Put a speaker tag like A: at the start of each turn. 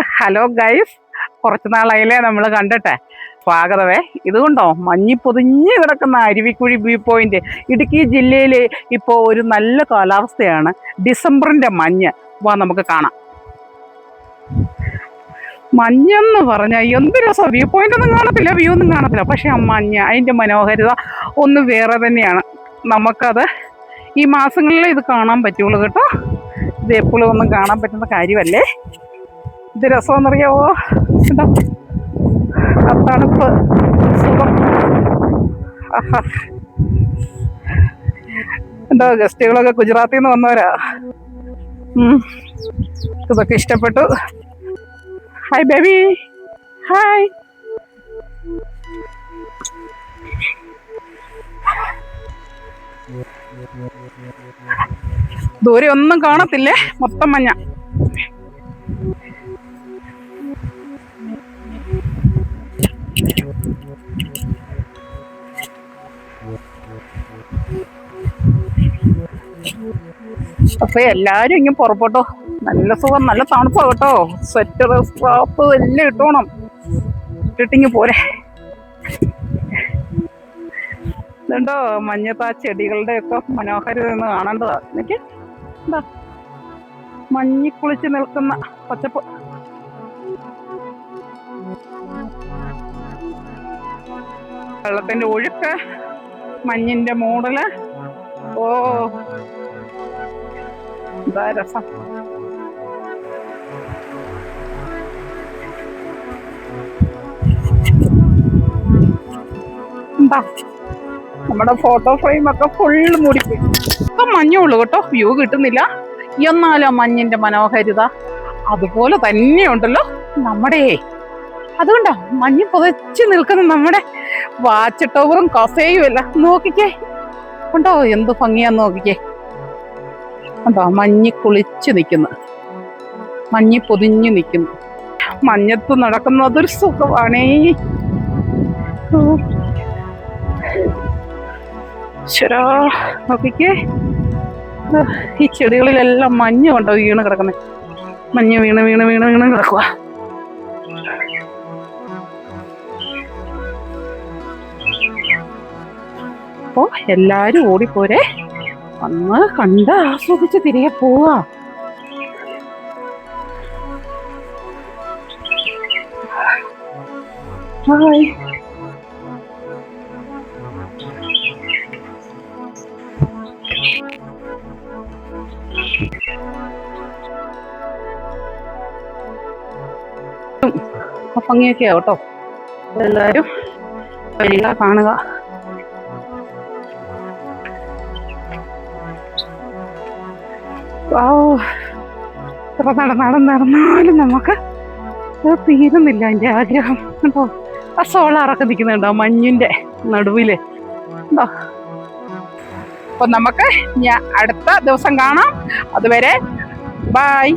A: Hello guys കുറച്ച് നാളായില്ലേ നമ്മൾ കണ്ടിട്ടെ. സ്വാഗതമേ. ഇതുകൊണ്ടോ? മഞ്ഞി പൊതിഞ്ഞ് കിടക്കുന്ന അരുവിക്കുഴി വ്യൂ പോയിന്റ് ഇടുക്കി ജില്ലയിൽ ഇപ്പോൾ ഒരു നല്ല കാലാവസ്ഥയാണ്. ഡിസംബറിന്റെ മഞ്ഞ്. വാ നമുക്ക് കാണാം. മഞ്ഞെന്ന് പറഞ്ഞാൽ എന്ത് രസം? വ്യൂ പോയിന്റ് ഒന്നും കാണത്തില്ല വ്യൂ ഒന്നും കാണത്തില്ല. പക്ഷെ ആ മഞ്ഞ് അതിന്റെ മനോഹരിത ഒന്ന് വേറെ തന്നെയാണ്. നമുക്കത് ഈ മാസങ്ങളിൽ ഇത് കാണാൻ പറ്റുള്ളൂ കേട്ടോ. ഇത് എപ്പോഴും ഒന്നും കാണാൻ പറ്റുന്ന കാര്യമല്ലേ? ഇത് രസമെന്നറിയാവോ എന്താ തണുപ്പ് സുഖം. എന്താ ഗസ്റ്റുകളൊക്കെ ഗുജറാത്തിൽ നിന്ന് വന്നവരാ. ഇതൊക്കെ ഇഷ്ടപ്പെട്ടു. ഹായ് ബേബി ഹായ് ദൂരെ ഒന്നും കാണത്തില്ലേ? മൊത്തം മഞ്ഞ. അപ്പൊ എല്ലാരും ഇങ്ങനെ പുറപ്പെട്ടോ. നല്ല സുഖം നല്ല തണുപ്പാ കേട്ടോ. സ്വെറ്റർ സ്ട്രാപ്പ് എല്ലാം ഇട്ടോണം. ഇട്ടിട്ടിങ് പോരെ. ഇതുണ്ടോ മഞ്ഞത്ത് ആ ചെടികളുടെ ഒക്കെ മനോഹാരിത നിന്ന് കാണേണ്ടതാ. എനിക്ക് എന്താ മഞ്ഞിക്കുളിച്ച് നിൽക്കുന്ന പച്ചപ്പ്. വെള്ളത്തിന്റെ ഒഴുക്ക് മഞ്ഞിന്റെ മൂടൽ ഓ. എന്താ രസം. എന്താ നമ്മുടെ ഫോട്ടോ ഫ്രെയിം ഒക്കെ ഫുള്ള് മൂടിപ്പോയി. ഇപ്പൊ മഞ്ഞുള്ളൂ കേട്ടോ. വ്യൂ കിട്ടുന്നില്ല. എന്നാലും മഞ്ഞിന്റെ മനോഹരിത അതുപോലെ തന്നെയുണ്ടല്ലോ നമ്മുടെ. അതുകൊണ്ടാ മഞ്ഞ് പുതച്ച് നിൽക്കുന്ന നമ്മുടെ വാച്ച് ടവറും കഫേയും അല്ല നോക്കിക്കേ. ഉണ്ടോ എന്ത് ഭംഗിയാന്ന് നോക്കിക്കേ. ഉണ്ടോ മഞ്ഞി കുളിച്ച് നിൽക്കുന്നു. മഞ്ഞി പൊതിഞ്ഞു നിൽക്കുന്നു. മഞ്ഞത്ത് നടക്കുന്നതൊരു സുഖമാണേ. ശരാ നോക്കിക്കേ. ഈ ചെടികളിലെല്ലാം മഞ്ഞ് കൊണ്ടോ വീണ് കിടക്കുന്നത് മഞ്ഞ് വീണ് വീണ് വീണ് വീണ് കിടക്കുക അപ്പോ എല്ലാവരും ഓടിപ്പോരെ. വന്ന് കണ്ട് ആസ്വദിച്ച് തിരികെ പോവാ. ഹായ്. കേട്ടോ. എല്ലാവരും വരിക കാണുക. നടന്ന് നടന്നാലും നമുക്ക് തീരുന്നില്ല എന്റെ ആഗ്രഹം. കേട്ടോ ആ സോളാറൊക്കെ നിൽക്കുന്നുണ്ടോ മഞ്ഞിന്റെ നടുവിൽ? ഉണ്ടോ അപ്പൊ നമുക്ക് അടുത്ത ദിവസം കാണാം. അതുവരെ ബൈ.